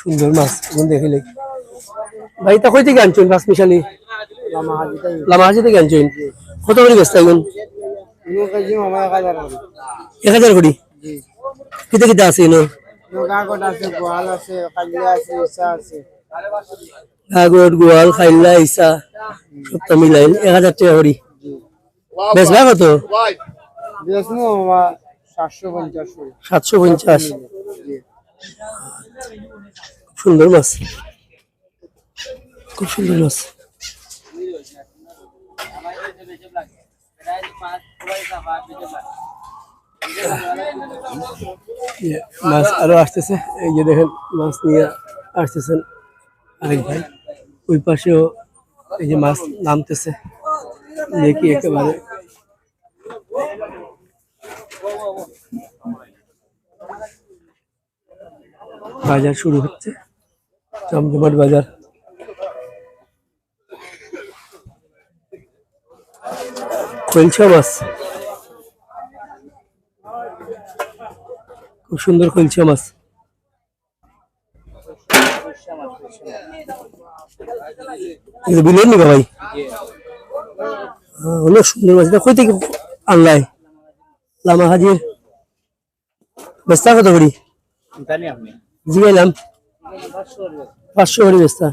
সুন্দর মাছ এখন দেখিলে ভাই তা কই থেকে আনছেন মাছ মিশালি? লামাহাজি থেকে আনছেন। কত করে ব্যস্ত এখন? এক হাজার কোটি কিতা কিতা আছে এনো? আগর গোয়াল খাইল্লা ইসা সবটা মিলাই এক হাজার টাকা করি। বেশ ভাই কত সাতশো পঞ্চাশ। সাতশো পঞ্চাশ। সুন্দর মাছ। খুব সুন্দর মাছ। ইয়ে, মাছ আরও আসতেছে। এই যে দেখেন মাছ নিয়ে আসতেছেন আরেক ভাই। ওই পাশেও এই যে মাছ নামতেছে। দেখি একেবারে বাজার শুরু হচ্ছে জমজমাট বাজার। খলছা মাছ। খুব সুন্দর খলছা মাছ। বিলেন নি ভাই। হ্যাঁ, অনেক সুন্দর মাছ। কই থেকে আনলাই লামা হাজির। বেস্তা কত করি? জিগাইলাম। পাঁচশো করে বেস্তা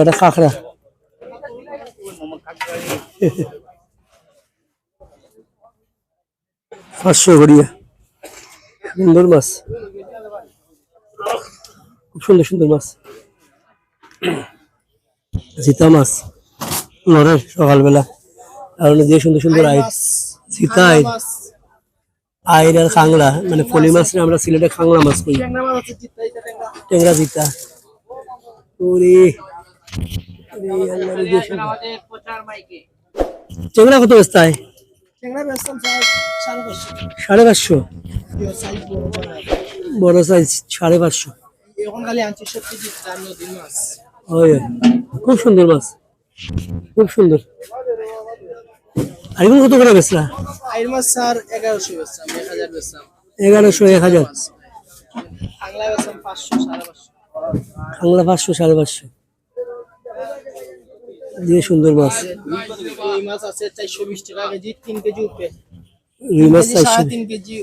এটা কাঁকড়া। পাঁচশো করিয়া সুন্দর মাছ। খুব সুন্দর সুন্দর মাছ। জিতা মাছ। নড়ে সকালবেলা। কারণ যে সুন্দর সুন্দর আইর জিতা আইর আইর আর খাংলা মানে ফলি মাছ আমরা সিলেটে খাংলা মাছ করি। টেংরা জিতা ওরে ওরে আল্লাহ রে দেশে। টেংরা কত বস্তায়? সাড়ে পাঁচশো। বড় সাইজ সাড়ে পাঁচশো। এখন খালি আনছি সত্যি জিততাম নদীর মাছ। ওই খুব সুন্দর মাছ। খুব সুন্দর। আর এগুলো কত করে বেচলা? আইর মাছ স্যার এগারোশো বেচতাম এক হাজার বেচতাম এগারোশো এক হাজার। বাংলা পাঁচশো সাড়ে পাঁচশো। বাংলা পাঁচশো সাড়ে পাঁচশো। যে সুন্দর মাছ। এই মাছ আছে চারশো বিশ টাকা কেজি তিন কেজি উপরে। রুই মাছ সাড়ে তিন কেজি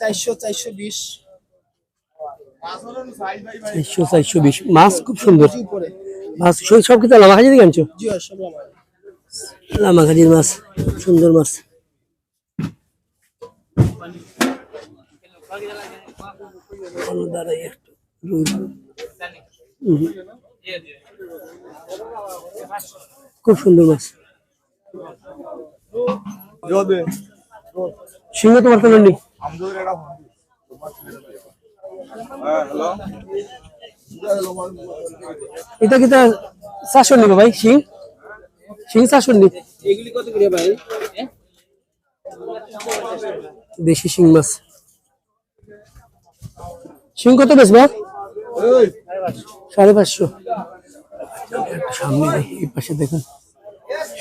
চারশো চারশো বিশ। চারশো চারশো বিশ। মাছ খুব সুন্দর। মাছ সব কিছু খাজি থেকে আনছো? জি হয় সব আমার লামা খাজির মাছ সুন্দর মাছ। দাঁড়াই একটু খুব সুন্দর মাছ। সিংহ তোমার কেন নেই? এটা কিটা চারশো নিবে ভাই সিং? সিং চারশো নি এগুলি কত করে ভাই? দেশি শিং মাছ। শিং কত বেচবা সাড়ে পাঁচশো। সামনে এই পাশে দেখুন।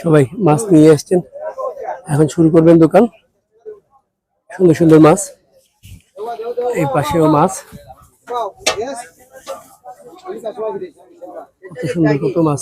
সবাই মাছ নিয়ে আসছেন এখন শুরু করবেন দোকান। সুন্দর সুন্দর মাছ। এই পাশেও মাছ। কত সুন্দর কত মাছ।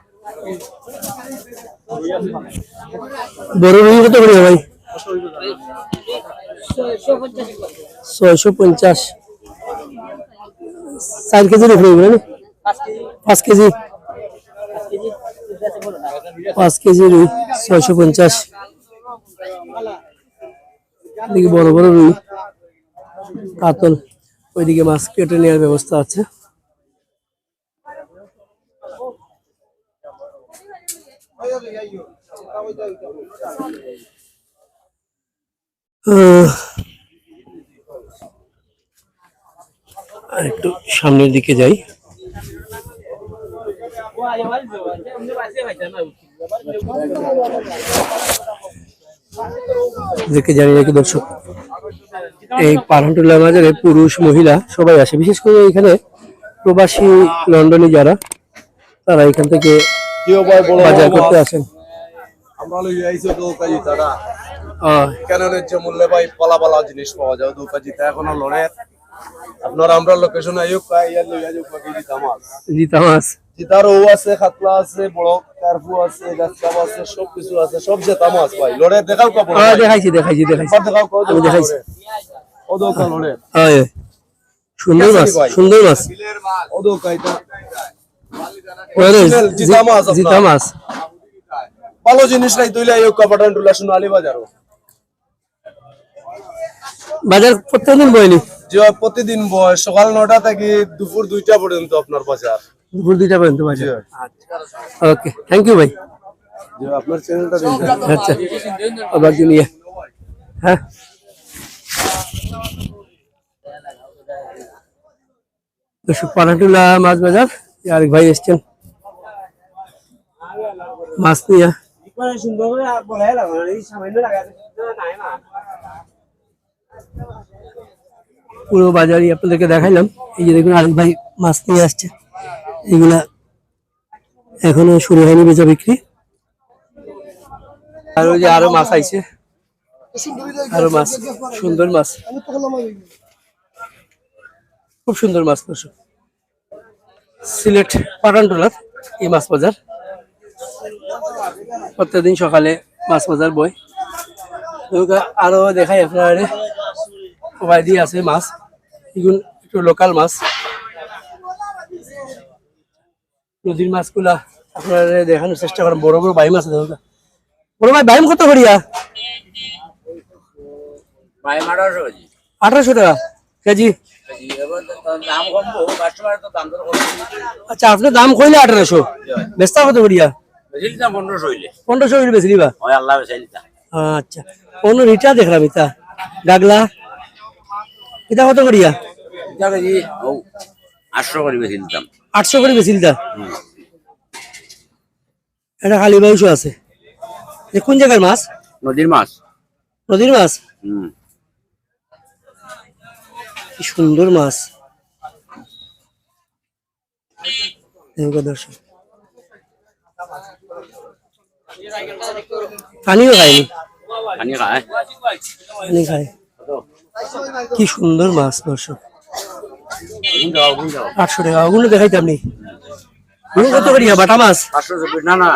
বড় রুই কত করে ভাই? ছয়শো পঞ্চাশ। চার কেজি রেখে দেবে পাঁচ কেজি। পাঁচ কেজি ছয়শো পঞ্চাশ। বড় বড় রুই, কাতল, ওইদিকে মাছ কেটে নেওয়ার ব্যবস্থা আছে। আর একটু সামনের দিকে যাই। দেখে জানি নাকি দর্শক, এই পারহান্টুল্লাহ বাজারে পুরুষ, মহিলা সবাই আসে। বিশেষ করে এখানে প্রবাসী, লন্ডনে যারা, তারা এখান থেকে বাজার করতে আসেন। আমরা লই আইছি তো কাজি তারা। আহ, যে মূল্যে ভাই পালা পালা জিনিস পাওয়া যায়? দু কাজি তা এখনও লড়ে। আপনার আমরা লোকেশন আইও কাই ইয়ার লই আইও তামাস জিতা মাছ। জিতার ও আছে খাতলা আছে বড় কারফু আছে গাছকাপ আছে সব কিছু আছে সব যে তামাস ভাই। লড়ে দেখাও কাপড় আহ, দেখাইছি দেখাইছি দেখাইছি। দেখাও কো আমি দেখাইছি। ও দো কা লড়ে। আয়, সুন্দর মাছ সুন্দর মাছ। ও দো কাইতা ওরে, জিতা মাছ জি- ভালো জিনিস নাই তুইলে আইও কাপড় টুলা শুনো আলি বাজারও বাজার প্রত্যেকদিন বয়নি যে প্রতিদিন বয় সকাল নটা থেকে দুপুর দুইটা পর্যন্ত আপনার বাজার। দুপুর দুইটা পর্যন্ত বাজার? ওকে থ্যাংক ইউ ভাই। আপনার চ্যানেলটা দিন আচ্ছা আবার নিয়ে হ্যাঁ? পানাটুলা মাছ বাজার। এই আরেক ভাই এসছেন মাছ নিয়ে পুরো বাজারই আপনাদেরকে দেখাইলাম। এই যে দেখুন আরেক ভাই মাছ নিয়ে আসছে। এগুলা এখনও শুরু হয়নি বেচা বিক্রি। আর ওই যে আরও মাছ আইছে। আরও মাছ, সুন্দর মাছ। খুব সুন্দর মাছ, দর্শক। সিলেট পাটানটোলার এই মাছ বাজার। প্রত্যেকদিন সকালে মাছ বাজার বই। আরও দেখাই আপনার সবাই দিয়ে আছে মাছ। এগুলো একটু লোকাল মাছ। নদীর মাছগুলা আপনার দেখানোর চেষ্টা করেন। বড় বড় বাইম আছে দেখুন বড় ভাই বাইম কত করিয়া আঠারোশো টাকা। কেজি? কেজি এবার দাম কমবো কাস্টমার তো দাম দর আচ্ছা আপনার দাম কইলে আঠারোশো। বেচতা কত করিয়া? পনেরোশো হইলে পনেরোশো আল্লাহ বেশি আচ্ছা অন্য রিটা দেখলাম ইতা গাগলা? এটা কত করিয়া? এটা কেজি ও আটশো করে বেশি আটশো করে তা এটা খালি বাউশো আছে কোন জায়গার মাছ? নদীর মাছ। নদীর মাছ? হুম। কি সুন্দর মাছ। দেখো দর্শক। পানিও খায়নি। পানি খায়। পানি খায়। কি সুন্দর মাছ দর্শক। আটশো টাকা। ওগুলো দেখাইতে আপনি। কত করিয়া বাটা মাছ? না না।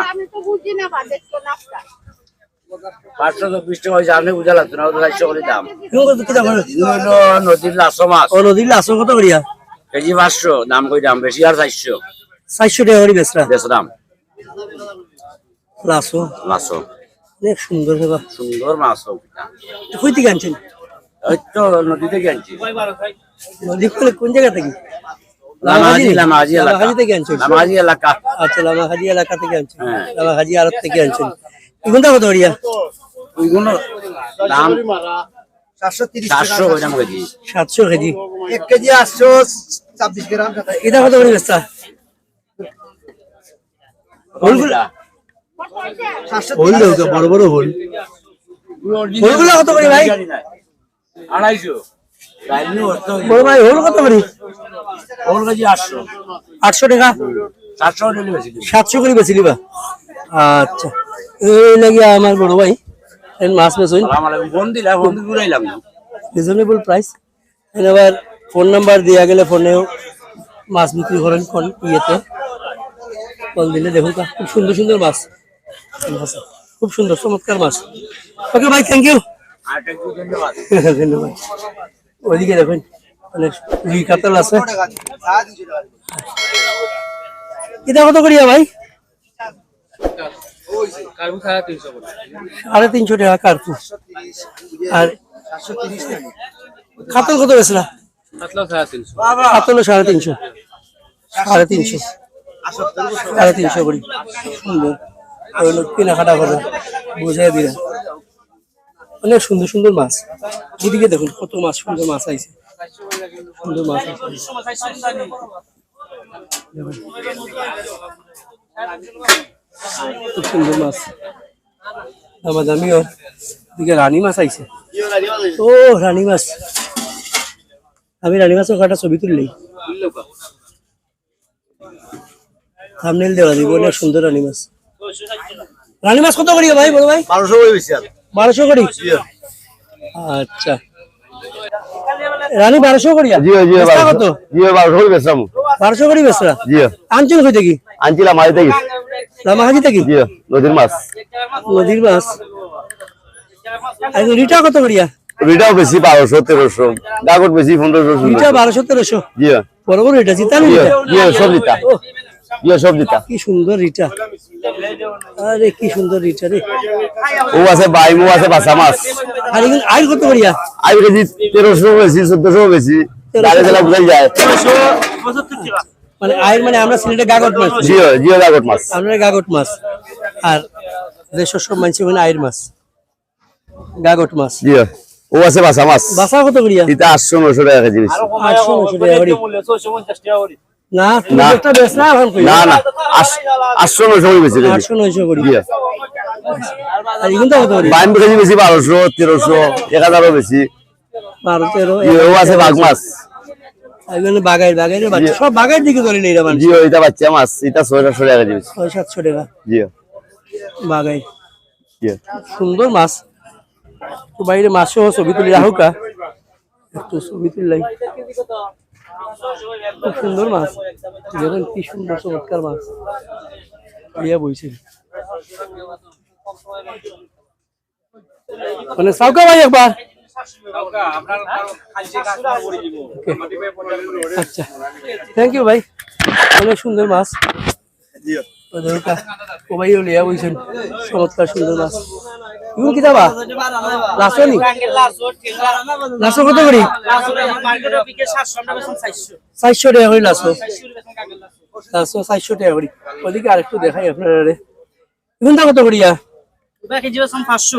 পাঁচশো চব্বিশ টাকা হয়েছে আপনি বুঝা লাগতো না চারশো করে দাম। এগুলো কত কি দাম হলো? এগুলো হলো নদীর লাশো মাছ। ও নদীর লাশো কত করিয়া? কেজি পাঁচশো দাম কই দাম বেশি আর চারশো। চারশো টাকা করে বেচরা? দেশ লাশো লাশো অনেক সুন্দর হেবা সুন্দর মাছ কই থেকে আনছেন? ওই তো নদী থেকে আনছি। নদী কোন জায়গা থেকে? লামাহাজি লামাহাজি এলাকা। লামাহাজি থেকে আনছেন লামাহাজি এলাকা। আচ্ছা লামাহাজি এলাকা থেকে আনছেন। হ্যাঁ। লামাহাজি থেকে আনছেন। কত ওইগুলো দাম তিরিশ কেজি। সাতশো কেজি। এক কেজি আটশো ছাব্বিশ গ্রাম এটা কত করে বেচতা? হোলগুলা সাতশো হোল দেও তো বড় বড় হোল হোলগুলা কত করে ভাই? আড়াইশো। গাইনি বড় ভাই হোল কত করে? ওর কেজি আটশো। আটশো টাকা? বেশি। সাতশো করে বেচিলি বা আচ্ছা। এই আমার বড় ভাই এই মাছ বেচুন রিজনেবল প্রাইস এবার ফোন নাম্বার দেওয়া গেলে ফোনেও মাছ বিক্রি করেন কোন ইয়েতে। কল দিলে দেখুন খুব সুন্দর সুন্দর মাছ। খুব সুন্দর চমৎকার মাছ। ওকে ভাই থ্যাংক ইউ ধন্যবাদ। ওইদিকে দেখুন মানে রুই কাতল আছে। এটা কত করিয়া ভাই? সাড়ে তিনশো টাকা কার্পু আর কাতল কত বেছিল কাতল সাড়ে তিনশো। সাড়ে তিনশো। সাড়ে তিনশো করি। সুন্দর। ওগুলো কেনাকাটা করে। বুঝাই দিলাম। অনেক সুন্দর সুন্দর মাছ। এদিকে দেখুন কত মাছ, সুন্দর মাছ আইছে। সুন্দর মাছ আইছে। খুব সুন্দর মাছ। দিকে রানী মাছ আইছে। ও রানী মাছ। আমি রানী মাছের কটা ছবি তুললেই থামনেল দেওয়া দিব অনেক সুন্দর রানী মাছ। রানী মাছ কত করি ভাই বড় ভাই? বারোশো করে বারোশো করি? আচ্ছা। রানী বারোশো করিয়া জিও জিও বেচতা কত? জিও বারোশো করে বারোশো করি বেসরা জিও আনছেন কই আনছিলাম থেকে। নদীর মাছ। নদীর মাছ। আর রিটা কত করিয়া? রিটাও বেশি বারোশো তেরোশো। বেশি পনেরোশো রিটা বারোশো তেরোশো? জিও বড় বড় রিটা রিটা। জিও সব দিতা জিও সব দিতা কি সুন্দর রিটা। আরে কি সুন্দর রিটা রে। ও আছে বাইমু আছে বাসা মাছ। আর এগুলো আইল কত করিয়া? আই তেরোশো বেশি চোদ্দশো বেশি। বুঝাই যায়। মানে আইল মানে আমরা সিলেটে গাগট মাছ। জিও জিও গাগট মাছ। আমরা গাগট মাছ। আর দেশের সব মানুষ মানে আইর মাছ। গাগট মাছ। জিও। ও আছে বাসা মাছ। বাসা কত করিয়া? এটা আটশো নশো টাকা কেজি বেশি। আটশো নশো টাকা করি। না তুমি না। না না না। আটশো- আটশো করে বেশি কেজি। আটশো নয়শো করি। জিও। আর এগুলো কত করি? কেজি বেশি বারোশো তেরোশো এক বেশি। বারো তেরো জিও ও আছে বাঘ মাছ। এগুলো বাগাই বাগাই বাচ্চা। সব দিকে নেই এটা বাচ্চা মাছ এটা ছয় সাতশো টাকা টাকা বাগাই সুন্দর মাছ। তো বাইরে ছবি তুলি রাহুকা। একটু ছবি তুললাই। খুব সুন্দর মাছ। দেখুন কি সুন্দর চমৎকার মাছ। ইয়া বইছে। মানে সাউকা ভাই একবার। আচ্ছা। থ্যাংক ইউ ভাই। অনেক সুন্দর মাছ। ওদেরটা লিয়া বইছেন। চমৎকার সুন্দর মাছ। ইগুন কি যাবা? লাসো নি? লাসো কত করি? চারশো টাকা করি লাসো। লাসো চারশো টাকা করি। ওদিকে আরেকটু দেখাই আপনারা কত করিয়া? পাঁচশো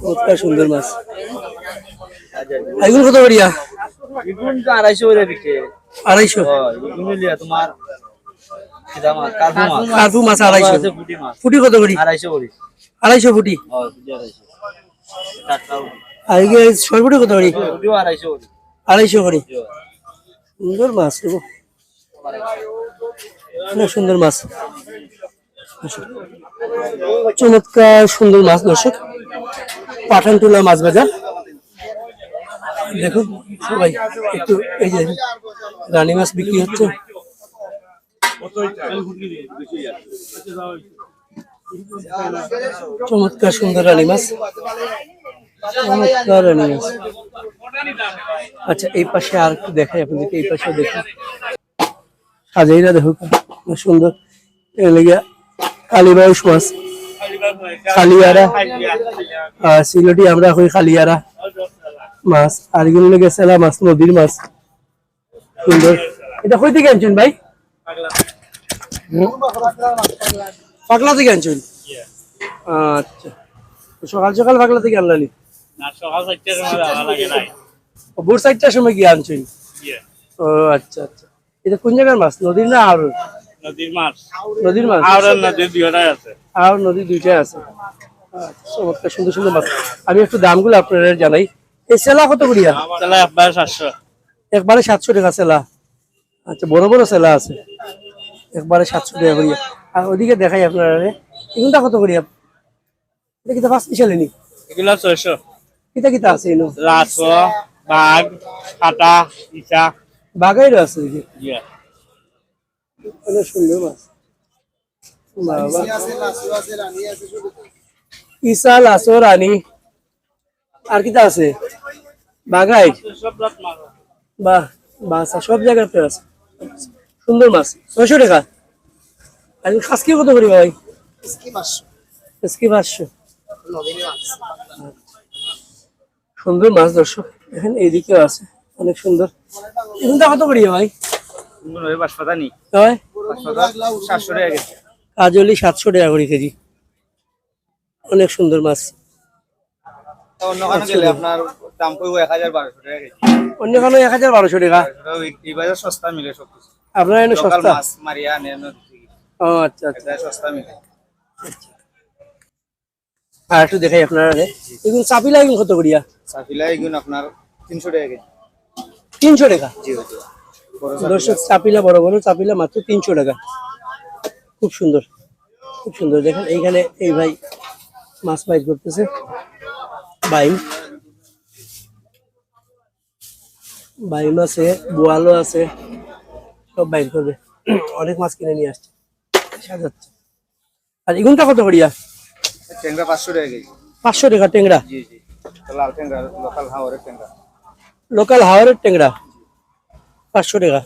চমৎকার সুন্দর মাছ। এগুলো কত করিয়া আড়াইশো করে বিকে আড়াইশো? তোমার কি দাম আছে? কার্পু মাছ আড়াইশো। ফুটি কত করি আড়াইশো ফুটি ছয় কত করি করি আড়াইশো করি সুন্দর মাছ দেবো অনেক সুন্দর মাছ। চমৎকার সুন্দর মাছ দর্শক। পাঠানটুলা মাছ বাজার দেখুন, সবাই একটু এই যে রানী মাছ বিক্রি হচ্ছে। চমৎকার সুন্দর রানী মাছ। চমৎকার রানী মাছ। আচ্ছা এই পাশে আর একটু দেখাই আপনাদেরকে, এই পাশেও দেখুন। সাজাইরা দেখো খুব সুন্দর। এলাকা কালীবাউস মাছ। খালিয়ারা। আহ, সিলেটি আমরা কই খালিয়ারা। মাছ। আর এগুলো লেগে সেলা মাছ নদীর মাছ। সুন্দর। এটা কই থেকে আনছেন ভাই? পাগলা থেকে আনছেন? আচ্ছা। সকাল সকাল পাগলা থেকে আনলানি ও, ভোর চারটার সময় গিয়ে আনছেন? ও আচ্ছা আচ্ছা। এটা কোন জায়গার মাছ নদীর না আর নদীর মাছ। নদীর মাছ। আর নদীর দুইটাই আছে। আর নদী দুইটাই আছে। চমৎকার সুন্দর সুন্দর মাছ। আমি একটু দামগুলো আপনাদের জানাই। এই সেলা কত করিয়া? একবার সাতশো। একবারে সাতশো টাকা সেলা আচ্ছা বড় বড় সেলা আছে। একবারে সাতশো টাকা করিয়া। আর ওদিকে দেখাই আপনারা এগুনটা কত করিয়া? এটা কিতা পাঁচ পিসালে নি? এগুলো ছয়শো। কিতা কিতা আছে এনো বাঘ কাটা আছে অনেক সুন্দর মাছ। ইসা লাসো রানী আর কিতা আছে বাগাই বাহ সব জায়গাতে আছে সুন্দর মাছ ছয়শো টাকা আর খাসকি কত করি ভাই খাসকি পাঁচশো মাছ সুন্দর মাছ দর্শক এখানে এইদিকেও আছে অনেক সুন্দর এগুলো কত করি ভাই সাতশো টাকা গেছে কাজলি সাতশো টাকা করে কেজি। অনেক সুন্দর মাছ। অন্য আপনার দাম পড়ব এক হাজার টাকা অন্য কোনো এক হাজার বারোশো টাকা। সস্তা মিলে আপনার সস্তা? ও আচ্ছা আচ্ছা। সস্তা মিলে। আর একটু দেখাই আপনার আগে। এগুলো চাপিলা এগুলো কত করিয়া? সাফিলা এগুন আপনার তিনশো টাকা কেজি। তিনশো টাকা? দর্শক চাপিলা বড় বড় চাপিলা মাত্র তিনশো টাকা। খুব সুন্দর খুব সুন্দর। দেখেন এইখানে এই ভাই মাছ বাইর করতেছে। বাইম। বাইম আছে বোয়ালও আছে সব বাইর করবে। অনেক মাছ কিনে নিয়ে আসছে। সাজাচ্ছে। আর এগুনটা কত করিয়া? ট্যাংরা পাঁচশো টাকা কেজি। পাঁচশো টাকা লাল ট্যাংরা লোকাল হাওয়ারের ট্যাংরা। লোকাল হাওয়ারের টেংরা পাঁচশো টাকা।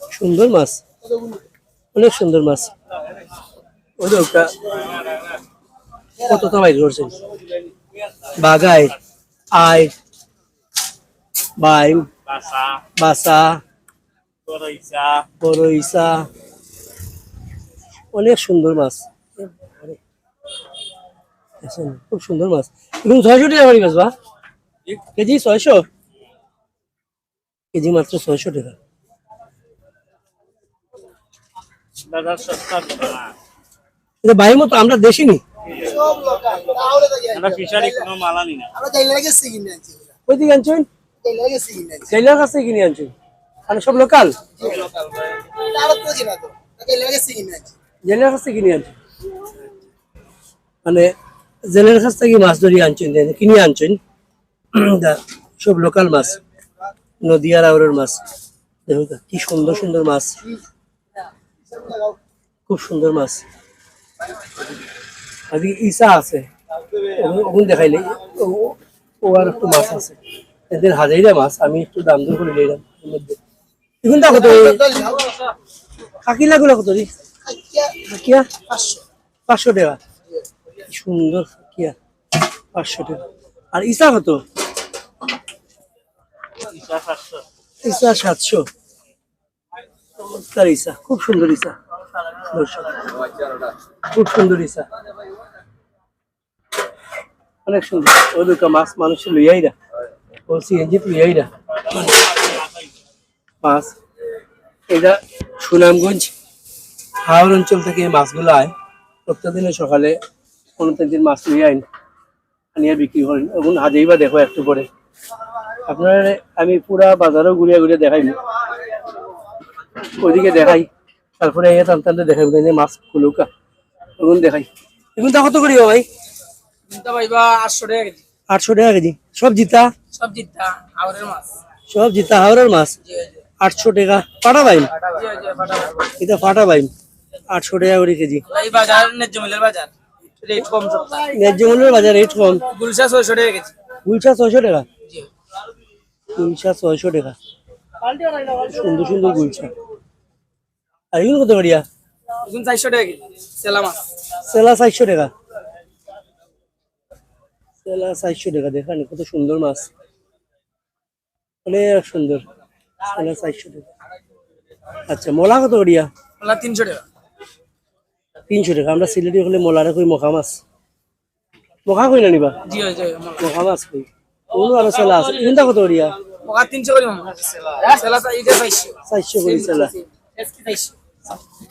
সুন্দর মাছ। অনেক সুন্দর মাছ। ওই ওটা কত তো বাইর করছেন? বাগাই আই বাইম বাসা বড় অনেক সুন্দর মাছ। খুব সুন্দর মাছ। এবং ছয়শো টাকা মাছ বা? কেজি ছয়শো? কেজি মাত্র ছয়শো টাকা দাদা সস্তা দিবে না এটা বাই মতো আমরা দেশি নি সব লোকাল তাহলে তো গিয়ে আমরা ফিশারি কোনো মালানি না আমরা যাই আনছেন কাছ কিনে আনছেন মানে সব লোকাল? জেলের কাছ থেকে কিনে আনছেন মানে জেলের কাছ থেকে মাছ ধরিয়ে আনছেন? কিনে আনছেন। সব লোকাল মাছ। নদীয়ার আউরের মাছ। দেখো তো, কি সুন্দর সুন্দর মাছ। খুব সুন্দর মাছ। আজকে ইসা আছে। ওগুন- দেখাইলে ও- আর একটু মাছ আছে। এদের হাজাইরা মাছ, আমি একটু দাম দর করে নিলাম। এখন দেখো তো কত কাকিয়া? পাঁচশো টাকা। সুন্দর কাকিয়া। পাঁচশো টাকা। আর ইসা কত? ইসা সাতশো। চমৎকার ইসা খুব সুন্দর ইসা খুব সুন্দর ইসা অনেক সুন্দর। ও দুটো মাছ মানুষ লইয়াইরা ও সিএনজি লইয়াইরা মাছ। এটা সুনামগঞ্জ, হাওড় অঞ্চল থেকে এই মাছগুলো আয়। প্রত্যেকদিনে সকালে কোনো দিন মাছ নিয়ে আইন। আনিয়ে বিক্রি করেন। এবং হাজেই বা দেখো একটু পরে। আপনার, আমি পুরা বাজারও ঘুরিয়ে ঘুরিয়ে দেখাই ওইদিকে দেখাই। তারপরে এই টান টানতে দেখাই যে মাছ কুলুকা। ওগুন দেখাই। এখন তা কত করি ভাই? আটশো টাকা কেজি। আটশো টাকা কেজি। সব জিতা? সব জিতা আউরের মাছ। সব জিতা হাওড়ার মাছ? আটশো টাকা। পাটা বাইম এটা ফাটা বাইম আটশো টাকা করে কেজি। এই বাজার ন্যায্য মূল্যের বাজার। রেট কম ন্যায্য মূল্যের বাজার রেট কম। গুলশা ছয়শো টাকা কেজি। গুলশা ছয়শো টাকা? গুলশা ছয়শো টাকা। সুন্দর সুন্দর গুলশা। আর এগুলো কত করিয়া ওজন 400 টাকা সেলা মাছ। সেলা 400 টাকা। সেলা 400 টাকা দেখেন কত সুন্দর মাছ। অনেক সুন্দর সেলা 400 টাকা। আচ্ছা মোলা কত করিয়া মোলা 300 টাকা। 300 টাকা আমরা সিলেটি হলে মোলারে কই মোখা মাছ। মখা কই না নিবা? জি মাছ কই? ওগুলো আরও সেলা আছে। ইন্দা কত করিয়া মোখা 300 করি মামা সেলা সেলা 400 করি সেলা।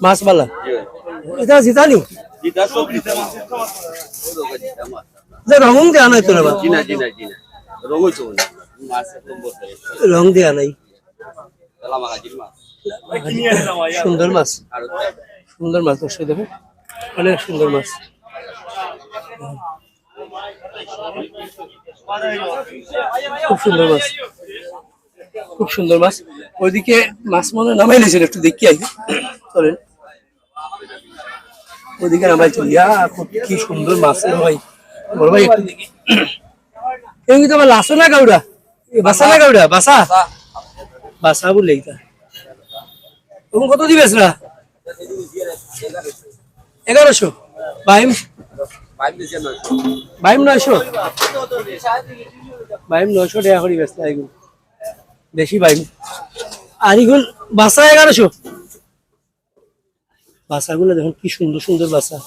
মাছবালা এটা জিতানি? যে রং দেওয়া নাই তো না রং দেওয়া নাই। সুন্দর মাছ। সুন্দর মাছ, দর্শক দেবে অনেক সুন্দর মাছ। খুব সুন্দর মাছ। খুব সুন্দর মাছ। ওইদিকে মাছ মনে নামাই নিয়েছিল একটু দেখি আই চলেন। ওইদিকে নামাইছিল ইয়া, খুব কি সুন্দর মাছ ভাই। বড় ভাই, একটু দেখি। এই তো আমার লাসো না গাউডা বাসা না গাউডা বাসা? বাসা বলে তুমি কত দিবেস না এগারোশো। বাইম? বাইম নয়শো। বাইম নয়শো। টাকা করে বেচলা এগুলো। বেশি পাইনি আর এগুলো বাসা এগারোশো বাসাগুলো দেখুন কি সুন্দর সুন্দর বাসা।